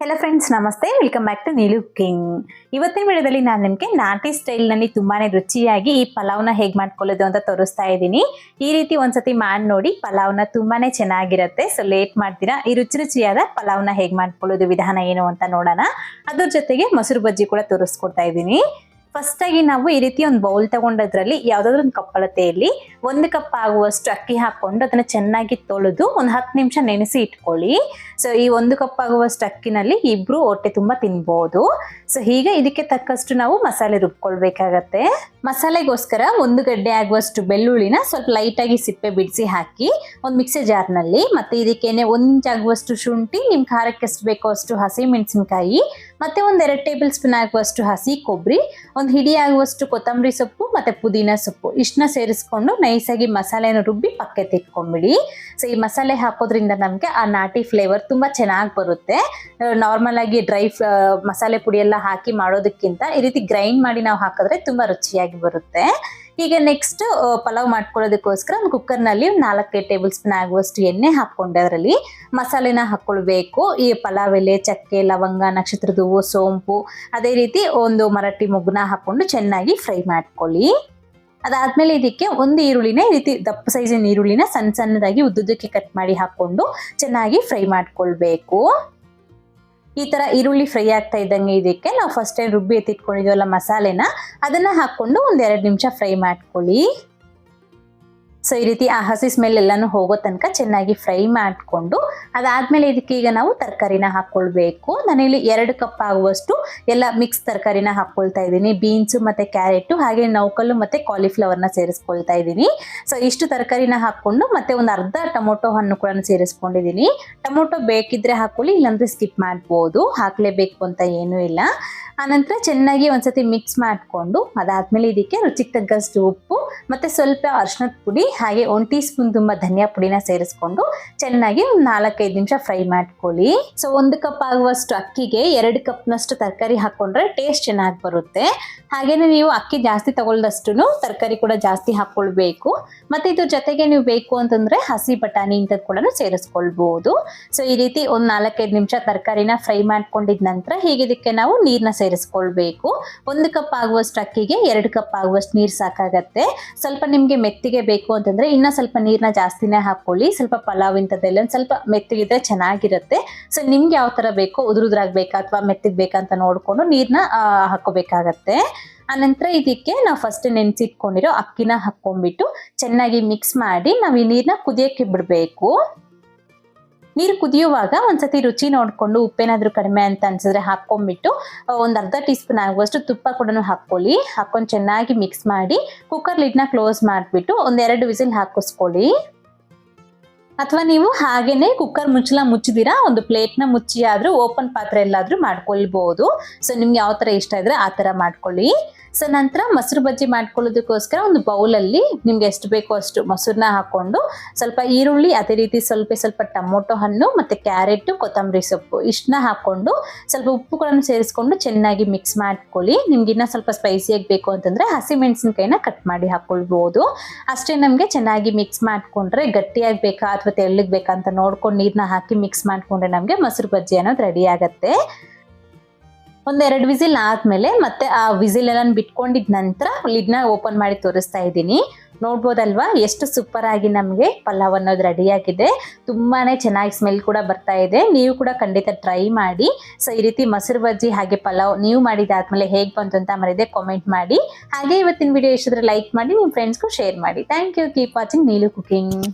Hello friends ನಮಸ್ತೆ. Welcome back to Neelu king ಇವತ್ತಿನ ವಿಡಿಯೋದಲ್ಲಿ ನಾನು ನಿಮಗೆ ನಾಟಿ ಸ್ಟೈಲ್ನಲ್ಲಿ ತುಂಬಾನೇ ರುಚಿಯಾಗಿ ಈ ಪಲಾವ್ನ ಹೇಗೆ ಮಾಡ್ಕೊಳ್ಳೋದು ಅಂತ ತೋರಿಸ್ತಾ ಇದ್ದೀನಿ. ಈ ರೀತಿ ಒಂದ್ಸತಿ ಮಾಡಿ ನೋಡಿ, ಪಲಾವ್ನ ತುಂಬಾನೇ ಚೆನ್ನಾಗಿರುತ್ತೆ. ಸೊ ಲೇಟ್ ಮಾಡ್ತೀರಾ? ಈ ರುಚಿ ರುಚಿಯಾದ ಪಲಾವ್ನ ಹೇಗೆ ಮಾಡ್ಕೊಳ್ಳೋದು ವಿಧಾನ ಏನು ಅಂತ ನೋಡೋಣ. ಅದ್ರ ಜೊತೆಗೆ ಮೊಸರು ಬಜ್ಜಿ ಕೂಡ ತೋರಿಸ್ಕೊಡ್ತಾ ಇದ್ದೀನಿ. ಫಸ್ಟ್ ಆಗಿ ನಾವು ಈ ರೀತಿ ಒಂದು ಬೌಲ್ ತಗೊಂಡದ್ರಲ್ಲಿ ಯಾವ್ದಾದ್ರು ಒಂದು ಕಪ್ಪಳತೆಯಲ್ಲಿ ಒಂದು ಕಪ್ ಆಗುವಷ್ಟು ಅಕ್ಕಿ ಹಾಕೊಂಡು ಅದನ್ನ ಚೆನ್ನಾಗಿ ತೊಳೆದು ಒಂದು ಹತ್ತು ನಿಮಿಷ ನೆನೆಸಿ ಇಟ್ಕೊಳ್ಳಿ. ಸೊ ಈ ಒಂದು ಕಪ್ ಆಗುವಷ್ಟು ಅಕ್ಕಿನಲ್ಲಿ ಇಬ್ರು ಹೊಟ್ಟೆ ತುಂಬಾ ತಿನ್ಬಹುದು ಸೊ ಹೀಗೆ ಇದಕ್ಕೆ ತಕ್ಕಷ್ಟು ನಾವು ಮಸಾಲೆ ರುಬ್ಕೊಳ್ಬೇಕಾಗತ್ತೆ. ಮಸಾಲೆಗೋಸ್ಕರ ಒಂದು ಗಡ್ಡೆ ಆಗುವಷ್ಟು ಬೆಳ್ಳುಳ್ಳಿನ ಸ್ವಲ್ಪ ಲೈಟ್ ಆಗಿ ಸಿಪ್ಪೆ ಬಿಡಿಸಿ ಹಾಕಿ ಒಂದು ಮಿಕ್ಸಿ ಜಾರ್ನಲ್ಲಿ ಮತ್ತೆ ಇದಕ್ಕೇನೆ ಒಂದ್ ಇಂಚ್ ಆಗುವಷ್ಟು ಶುಂಠಿ ನಿಮ್ ಖಾರಕ್ಕೆ ಎಷ್ಟು ಬೇಕೋ ಅಷ್ಟು ಹಸಿ ಮೆಣಸಿನಕಾಯಿ ಮತ್ತೆ ಒಂದ್ ಎರಡು ಟೇಬಲ್ ಸ್ಪೂನ್ ಆಗುವಷ್ಟು ಹಸಿ ಕೊಬ್ಬರಿ, ಒಂದು ಹಿಡಿ ಆಗುವಷ್ಟು ಕೊತ್ತಂಬರಿ ಸೊಪ್ಪು ಮತ್ತೆ ಪುದೀನ ಸೊಪ್ಪು. ಇಷ್ಟನ್ನ ಸೇರಿಸ್ಕೊಂಡು ನೈಸಾಗಿ ಮಸಾಲೆನ ರುಬ್ಬಿ ಪಕ್ಕಕ್ಕೆ ತಿಟ್ಕೊಂಡ್ಬಿಡಿ ಸೊ ಈ ಮಸಾಲೆ ಹಾಕೋದ್ರಿಂದ ನಮಗೆ ಆ ನಾಟಿ ಫ್ಲೇವರ್ ತುಂಬಾ ಚೆನ್ನಾಗಿ ಬರುತ್ತೆ. ನಾರ್ಮಲ್ ಆಗಿ ಡ್ರೈ ಮಸಾಲೆ ಪುಡಿ ಎಲ್ಲ ಹಾಕಿ ಮಾಡೋದಕ್ಕಿಂತ ಈ ರೀತಿ ಗ್ರೈಂಡ್ ಮಾಡಿ ನಾವು ಹಾಕಿದ್ರೆ ತುಂಬಾ ರುಚಿಯಾಗಿ ಬರುತ್ತೆ. ಈಗ ನೆಕ್ಸ್ಟ್ ಪಲಾವ್ ಮಾಡ್ಕೊಳ್ಳೋದಕ್ಕೋಸ್ಕರ ಒಂದು ಕುಕ್ಕರ್ನಲ್ಲಿ ನಾಲ್ಕೈದು ಟೇಬಲ್ ಸ್ಪೂನ್ ಆಗುವಷ್ಟು ಎಣ್ಣೆ ಹಾಕ್ಕೊಂಡೆ ಅದರಲ್ಲಿ ಮಸಾಲೆನ ಹಾಕ್ಕೊಳ್ಬೇಕು. ಈ ಪಲಾವ್ ಎಲೆ, ಚಕ್ಕೆ, ಲವಂಗ, ನಕ್ಷತ್ರದ ಹೂವು, ಸೋಂಪು, ಅದೇ ರೀತಿ ಒಂದು ಮರಾಠಿ ಮೊಗ್ಗುನ ಹಾಕ್ಕೊಂಡು ಚೆನ್ನಾಗಿ ಫ್ರೈ ಮಾಡ್ಕೊಳ್ಳಿ. ಅದಾದ್ಮೇಲೆ ಇದಕ್ಕೆ ಒಂದು ಈರುಳ್ಳಿನ ಈ ರೀತಿ ದಪ್ಪ ಸೈಜಿನ ಈರುಳ್ಳಿನ ಸಣ್ಣ ಸಣ್ಣದಾಗಿ ಉದ್ದುದಕ್ಕೆ ಕಟ್ ಮಾಡಿ ಹಾಕ್ಕೊಂಡು ಚೆನ್ನಾಗಿ ಫ್ರೈ ಮಾಡ್ಕೊಳ್ಬೇಕು. ಈ ತರ ಈರುಳ್ಳಿ ಫ್ರೈ ಆಗ್ತಾ ಇದ್ದಂಗೆ ಇದಕ್ಕೆ ನಾವು ಫಸ್ಟ್ ಟೈಮ್ ರುಬ್ಬಿ ಎತ್ತಿಟ್ಕೊಂಡಿದ್ದೀವಲ್ಲ ಮಸಾಲೆನ, ಅದನ್ನ ಹಾಕೊಂಡು ಒಂದ್ ಎರಡು ನಿಮಿಷ ಫ್ರೈ ಮಾಡ್ಕೊಳ್ಳಿ. ಸೊ ಈ ರೀತಿ ಆ ಹಸಿ ಸ್ಮೆಲ್ ಎಲ್ಲಾನು ಹೋಗೋ ತನಕ ಚೆನ್ನಾಗಿ ಫ್ರೈ ಮಾಡಿಕೊಂಡು ಅದಾದ್ಮೇಲೆ ಇದಕ್ಕೆ ಈಗ ನಾವು ತರಕಾರಿನ ಹಾಕ್ಕೊಳ್ಬೇಕು ನಾನಿಲ್ಲಿ ಎರಡು ಕಪ್ ಆಗುವಷ್ಟು ಎಲ್ಲ ಮಿಕ್ಸ್ ತರಕಾರಿನ ಹಾಕ್ಕೊಳ್ತಾ ಇದ್ದೀನಿ. ಬೀನ್ಸ್ ಮತ್ತೆ ಕ್ಯಾರೆಟ್ ಹಾಗೆ ನೌಕಲ್ಲು ಮತ್ತೆ ಕಾಲಿಫ್ಲವರ್ನ ಸೇರಿಸ್ಕೊಳ್ತಾ ಇದ್ದೀನಿ. ಸೊ ಇಷ್ಟು ತರಕಾರಿನ ಹಾಕ್ಕೊಂಡು ಮತ್ತೆ ಒಂದು ಅರ್ಧ ಟೊಮೊಟೊ ಹಣ್ಣು ಕೂಡ ಸೇರಿಸ್ಕೊಂಡಿದ್ದೀನಿ. ಟೊಮೊಟೊ ಬೇಕಿದ್ರೆ ಹಾಕೊಳ್ಳಿ, ಇಲ್ಲಾಂದ್ರೆ ಸ್ಕಿಪ್ ಮಾಡ್ಬೋದು. ಹಾಕ್ಲೇಬೇಕು ಅಂತ ಏನೂ ಇಲ್ಲ. ಆನಂತರ ಚೆನ್ನಾಗಿ ಒಂದ್ಸತಿ ಮಿಕ್ಸ್ ಮಾಡಿಕೊಂಡು ಅದಾದ್ಮೇಲೆ ಇದಕ್ಕೆ ರುಚಿಗೆ ತಗ್ಗಷ್ಟು ಉಪ್ಪು ಮತ್ತೆ ಸ್ವಲ್ಪ ಅರ್ಶಿನದ ಪುಡಿ, ಹಾಗೆ ಒನ್ ಟೀ ಸ್ಪೂನ್ ತುಂಬ ಧನಿಯಾ ಪುಡಿನ ಸೇರಿಸ್ಕೊಂಡು ಚೆನ್ನಾಗಿ ಒಂದು ನಾಲ್ಕೈದು ನಿಮಿಷ ಫ್ರೈ ಮಾಡ್ಕೊಳ್ಳಿ. ಸೊ ಒಂದು ಕಪ್ ಆಗುವಷ್ಟು ಅಕ್ಕಿಗೆ ಎರಡು ಕಪ್ನಷ್ಟು ತರಕಾರಿ ಹಾಕೊಂಡ್ರೆ ಟೇಸ್ಟ್ ಚೆನ್ನಾಗಿ ಬರುತ್ತೆ. ಹಾಗೇನೆ ನೀವು ಅಕ್ಕಿ ಜಾಸ್ತಿ ತಗೊಳ್ದಷ್ಟು ತರಕಾರಿ ಕೂಡ ಜಾಸ್ತಿ ಹಾಕ್ಕೊಳ್ಬೇಕು ಮತ್ತೆ ಇದ್ರ ಜೊತೆಗೆ ನೀವು ಬೇಕು ಅಂತಂದ್ರೆ ಹಸಿ ಬಟಾಣಿ ಇಂಥದ್ದು ಕೂಡ ಸೇರಿಸ್ಕೊಳ್ಬಹುದು ಸೊ ಈ ರೀತಿ ಒಂದು ನಾಲ್ಕೈದು ನಿಮಿಷ ತರಕಾರಿನ ಫ್ರೈ ಮಾಡ್ಕೊಂಡಿದ ನಂತರ ಹೀಗೆ ಇದಕ್ಕೆ ನಾವು ನೀರನ್ನ ಸೇರಿಸ್ಕೊಳ್ಬೇಕು. ಒಂದು ಕಪ್ ಆಗುವಷ್ಟು ಅಕ್ಕಿಗೆ ಎರಡು ಕಪ್ ಆಗುವಷ್ಟು ನೀರು ಸಾಕಾಗತ್ತೆ. ಸ್ವಲ್ಪ ನಿಮಗೆ ಮೆತ್ತಿಗೆ ಬೇಕು ಅಂತಂದ್ರೆ ಇನ್ನ ಸ್ವಲ್ಪ ನೀರನ್ನ ಜಾಸ್ತಿನೇ ಹಾಕೊಳ್ಳಿ. ಸ್ವಲ್ಪ ಪಲಾವ್ ಇಂಥದ್ದೆಲ್ಲ ಒಂದ್ ಸ್ವಲ್ಪ ಮೆತ್ತಿಗಿದ್ರೆ ಚೆನ್ನಾಗಿರುತ್ತೆ. ಸೊ ನಿಮ್ಗೆ ಯಾವ ತರ ಬೇಕೋ ಉದುರುದ್ರಾಗ್ಬೇಕಾ ಅಥವಾ ಮೆತ್ತಗ್ ಬೇಕಂತ ನೋಡ್ಕೊಂಡು ನೀರನ್ನ ಹಾಕೋಬೇಕಾಗತ್ತೆ. ಆನಂತರ ಇದಕ್ಕೆ ನಾವು ಫಸ್ಟ್ ನೆನೆಸಿಟ್ಕೊಂಡಿರೋ ಅಕ್ಕಿನ ಹಾಕೊಂಡ್ಬಿಟ್ಟು ಚೆನ್ನಾಗಿ ಮಿಕ್ಸ್ ಮಾಡಿ ನಾವು ಈ ನೀರನ್ನ ಕುದಿಯಕ್ಕೆ ಬಿಡಬೇಕು. ನೀರು ಕುದಿಯುವಾಗ ಒಂದ್ಸತಿ ರುಚಿ ನೋಡಿಕೊಂಡು ಉಪ್ಪೇನಾದ್ರೂ ಕಡಿಮೆ ಅಂತ ಅನ್ಸಿದ್ರೆ ಹಾಕೊಂಡ್ಬಿಟ್ಟು ಒಂದು ಅರ್ಧ ಟೀ ಸ್ಪೂನ್ ಆಗುವಷ್ಟು ತುಪ್ಪ ಕೂಡ ಹಾಕೊಳ್ಳಿ ಹಾಕೊಂಡು ಚೆನ್ನಾಗಿ ಮಿಕ್ಸ್ ಮಾಡಿ ಕುಕ್ಕರ್ ಲಿಡ್ನ ಕ್ಲೋಸ್ ಮಾಡಿಬಿಟ್ಟು ಒಂದೆರಡು ವಿಸಿಲ್ ಹಾಕಿಸ್ಕೊಳ್ಳಿ. ಅಥವಾ ನೀವು ಹಾಗೇನೆ ಕುಕ್ಕರ್ ಮುಚ್ಚಲ ಮುಚ್ಚಿದಿರಾ ಒಂದು ಪ್ಲೇಟ್ನ ಮುಚ್ಚಿ ಆದರೂ ಓಪನ್ ಪಾತ್ರೆ ಎಲ್ಲಾದರೂ ಮಾಡ್ಕೊಳ್ಬಹುದು ಸೊ ನಿಮ್ಗೆ ಯಾವ ತರ ಇಷ್ಟ ಇದ್ರೆ ಆ ತರ ಮಾಡ್ಕೊಳ್ಳಿ. ಸೊ ನಂತರ ಮೊಸರು ಬಜ್ಜಿ ಮಾಡ್ಕೊಳ್ಳೋದಕ್ಕೋಸ್ಕರ ಒಂದು ಬೌಲಲ್ಲಿ ನಿಮ್ಗೆ ಎಷ್ಟು ಬೇಕೋ ಅಷ್ಟು ಮೊಸರನ್ನ ಹಾಕೊಂಡು ಸ್ವಲ್ಪ ಈರುಳ್ಳಿ, ಅದೇ ರೀತಿ ಸ್ವಲ್ಪ ಸ್ವಲ್ಪ ಟೊಮೊಟೊ ಹಣ್ಣು ಮತ್ತೆ ಕ್ಯಾರೆಟ್, ಕೊತ್ತಂಬರಿ ಸೊಪ್ಪು ಇಷ್ಟನ್ನ ಹಾಕೊಂಡು ಸ್ವಲ್ಪ ಉಪ್ಪುಗಳನ್ನು ಸೇರಿಸ್ಕೊಂಡು ಚೆನ್ನಾಗಿ ಮಿಕ್ಸ್ ಮಾಡ್ಕೊಳ್ಳಿ. ನಿಮ್ಗೆ ಇನ್ನ ಸ್ವಲ್ಪ ಸ್ಪೈಸಿಯಾಗಿ ಬೇಕು ಅಂತಂದ್ರೆ ಹಸಿ ಮೆಣಸಿನ್ಕಾಯಿನ ಕಟ್ ಮಾಡಿ ಹಾಕ್ಕೊಳ್ಬೋದು. ಅಷ್ಟೇ ನಮಗೆ ಚೆನ್ನಾಗಿ ಮಿಕ್ಸ್ ಮಾಡಿಕೊಂಡ್ರೆ ಗಟ್ಟಿಯಾಗಿ ಬೇಕಾ? ಅಥವಾ ತೆಳ್ಳಗ್ ಬೇಕಂತ ಅಂತ ನೋಡ್ಕೊಂಡು ನೀರನ್ನ ಹಾಕಿ ಮಿಕ್ಸ್ ಮಾಡ್ಕೊಂಡ್ರೆ ನಮಗೆ ಮೊಸರು ಬಜ್ಜಿ ಅನ್ನೋದು ರೆಡಿ ಆಗತ್ತೆ. ಒಂದೆರಡು ವಿಸಿಲ್ ಆದ್ಮೇಲೆ ಮತ್ತೆ ಆ ವಿಸಿಲ್ ಎಲ್ಲ ಬಿಟ್ಕೊಂಡಿದ ನಂತರ ಲಿಡ್ನ ಓಪನ್ ಮಾಡಿ ತೋರಿಸ್ತಾ ಇದ್ದೀನಿ. ನೋಡ್ಬೋದಲ್ವಾ? ಎಷ್ಟು ಸೂಪರ್ ಆಗಿ ನಮಗೆ ಪಲಾವ್ ಅನ್ನೋದು ರೆಡಿ ಆಗಿದೆ. ತುಂಬಾನೇ ಚೆನ್ನಾಗಿ ಸ್ಮೆಲ್ ಕೂಡ ಬರ್ತಾ ಇದೆ. ನೀವು ಕೂಡ ಖಂಡಿತ ಟ್ರೈ ಮಾಡಿ. ಸೊ ಈ ರೀತಿ ಮೊಸರು ಬಜ್ಜಿ ಹಾಗೆ ಪಲಾವ್ ನೀವು ಮಾಡಿದಾದ್ಮೇಲೆ ಹೇಗೆ ಬಂತು ಅಂತ ಮರಿದೆ ಕಾಮೆಂಟ್ ಮಾಡಿ. ಹಾಗೆ ಇವತ್ತಿನ ವಿಡಿಯೋ ಇಷ್ಟಿದ್ರೆ ಲೈಕ್ ಮಾಡಿ ನಿಮ್ಮ ಫ್ರೆಂಡ್ಸ್ಗೂ ಶೇರ್ ಮಾಡಿ. Thank you keep watching Neelu cooking